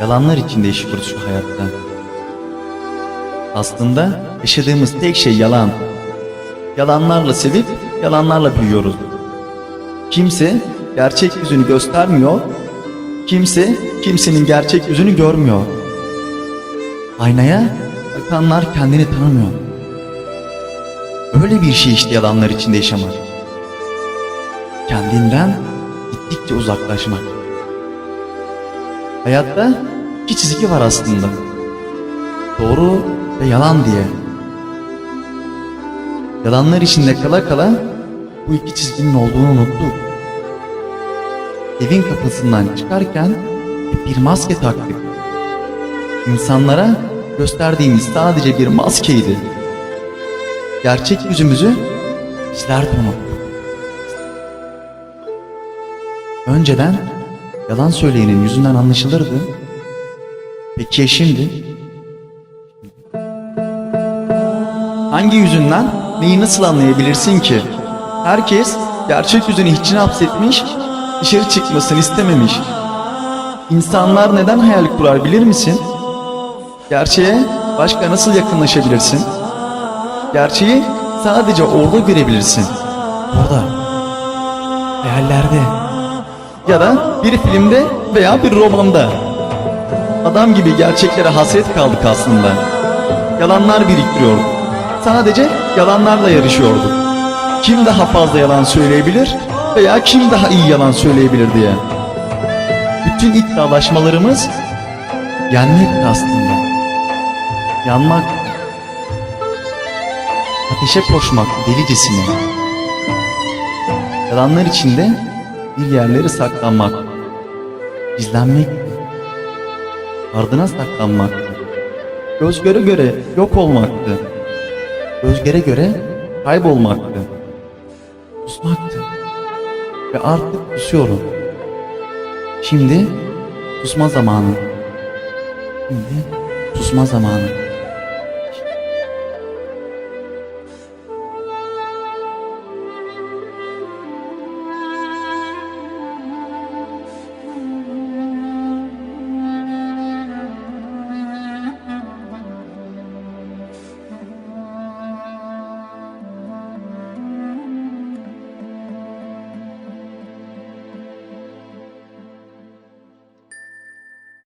Yalanlar içinde yaşıyoruz şu hayatta. Aslında yaşadığımız tek şey yalan. Yalanlarla sevip yalanlarla büyüyoruz. Kimse gerçek yüzünü göstermiyor. Kimse kimsenin gerçek yüzünü görmüyor. Aynaya bakanlar kendini tanımıyor. Öyle bir şey işte yalanlar içinde yaşamak. Kendinden gittikçe uzaklaşmak. Hayatta iki çizgi var aslında. Doğru ve yalan diye. Yalanlar içinde kala kala bu iki çizginin olduğunu unuttuk. Evin kapısından çıkarken bir maske taktık. İnsanlara gösterdiğimiz sadece bir maskeydi. Gerçek yüzümüzü bizler de unuttuk. Önceden yalan söyleyenin yüzünden anlaşılırdı. Peki ya şimdi? Hangi yüzünden neyi nasıl anlayabilirsin ki? Herkes gerçek yüzünü içine hapsetmiş, dışarı çıkmasını istememiş. İnsanlar neden hayal kurar bilir misin? Gerçeğe başka nasıl yakınlaşabilirsin? Gerçeği sadece orada görebilirsin. Orada. Hayallerde. Ya da bir filmde veya bir romanda. Adam gibi gerçeklere hasret kaldık aslında. Yalanlar biriktiriyorduk. Sadece yalanlarla yarışıyorduk. Kim daha fazla yalan söyleyebilir veya kim daha iyi yalan söyleyebilir diye. Bütün iddialaşmalarımız yenmek aslında. Yanmak. Ateşe koşmak delicesine. Yalanlar içinde bir yerlere saklanmak. Gizlenmek. Ardına saklanmaktı. Göz göre göre yok olmaktı. Göz göre göre kaybolmaktı. Susmaktı. Ve artık susuyorum. Şimdi susma zamanı. Şimdi susma zamanı.